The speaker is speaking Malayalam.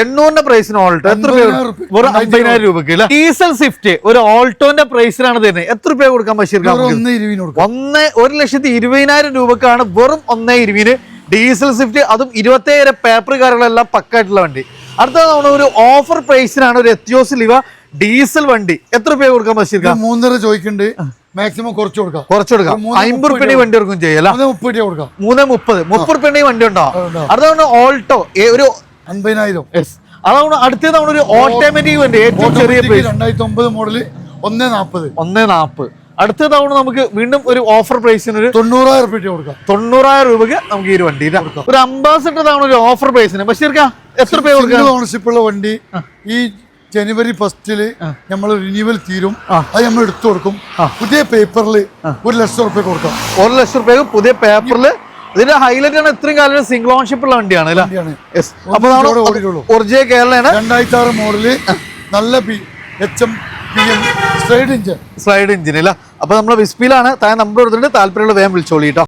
എണ്ണൂറിന്റെ പ്രൈസിന് ഓൾട്ടോ എത്ര രൂപ അമ്പതിനായിരം റുപ്യ. വെറും അമ്പതിനായിരം രൂപക്ക് ഡീസൽ സ്വിഫ്റ്റ് ഒരു ഓൾട്ടോന്റെ പ്രൈസിനാണ് തരുന്നത്. എത്ര രൂപ കൊടുക്കാൻ ബഷീർ ഒന്ന് ഒരു ലക്ഷത്തി ഇരുപതിനായിരം രൂപക്കാണ് വെറും ഒന്നേ ഇരുപതിന് ഡീസൽ സ്വിഫ്റ്റ് അതും ഇരുപത്തേഴ് പേപ്പർ കാറുകളെല്ലാം പക്കായിട്ടുള്ള വണ്ടി. അടുത്തത് നമ്മൾ ഒരു ഓഫർ പ്രൈസിനാണ് ഒരു എത്തിയോസ് ലിവ ഡീസൽ വണ്ടി. എത്ര രൂപ കൊടുക്കാൻ ബഷീർ മൂന്നര ചോദിക്കുന്നുണ്ട് മാക്സിമം കുറച്ച് കൊടുക്കാം. കുറച്ച് കൊടുക്കാം. അമ്പത് മുപ്പത് വണ്ടി കൊടുക്കും ചെയ്യല മുപ്പത് കൊടുക്കാം. മൂന്ന് മുപ്പത്. മുപ്പത് വണ്ടി ഉണ്ടോ? ഉണ്ടാവും. അടുത്തതാണ് ഓൾട്ടോ ഒരു അൻപതിനായിരം. അതാണ് അടുത്തത് നമ്മൾ ഒരു ഓട്ടോമാറ്റിക് വണ്ടി ഏറ്റവും ചെറിയ പ്രൈസ് രണ്ടായിരത്തി ഒമ്പത് മോഡൽ ഒന്നേ നാപ്പത്. ഒന്നേ നാപ്പത്. അടുത്ത തവണ നമുക്ക് വീണ്ടും ഒരു ഓഫർ പ്രൈസിന് ഒരു തൊണ്ണൂറായിരം രൂപ കൊടുക്കാം. തൊണ്ണൂറായിരം രൂപക്ക് നമുക്ക് ഈ ഒരു വണ്ടി. ഒരു അംബാസിഡർ തവണ ഒരു ഓഫർ പ്രൈസിന് ബഷീർക്ക എത്ര രൂപ കൊടുക്കാം? ഓണർഷിപ്പ് ഉള്ള വണ്ടി ഈ ജനുവരി ഫസ്റ്റിൽ നമ്മൾ റിന്യൂവൽ തീരും. അത് നമ്മൾ എടുത്തു കൊടുക്കും. പുതിയ പേപ്പറിൽ ഒരു ലക്ഷം റുപ്യ കൊടുക്കാം. ഒരു ലക്ഷം റുപ്യ പുതിയ പേപ്പറിൽ ഇതിന്റെ ഹൈലൈറ്റ് ആണ് ഇത്രയും കാലം സിംഗിൾ ഓൺഷിപ്പ് ഉള്ള വണ്ടിയാണ്. അപ്പൊ. ഒറിജിനൽ കേരളയാണ് രണ്ടായിരത്തി ആറ് മോഡൽ നല്ല P H M P M stride inch slide engine അല്ല? അപ്പൊ നമ്മൾ വിസ്പിയിലാണ് താൻ നമ്പർ കൊടുത്തിട്ട് താല്പര്യമുള്ള വേഗം വിളിച്ചോളി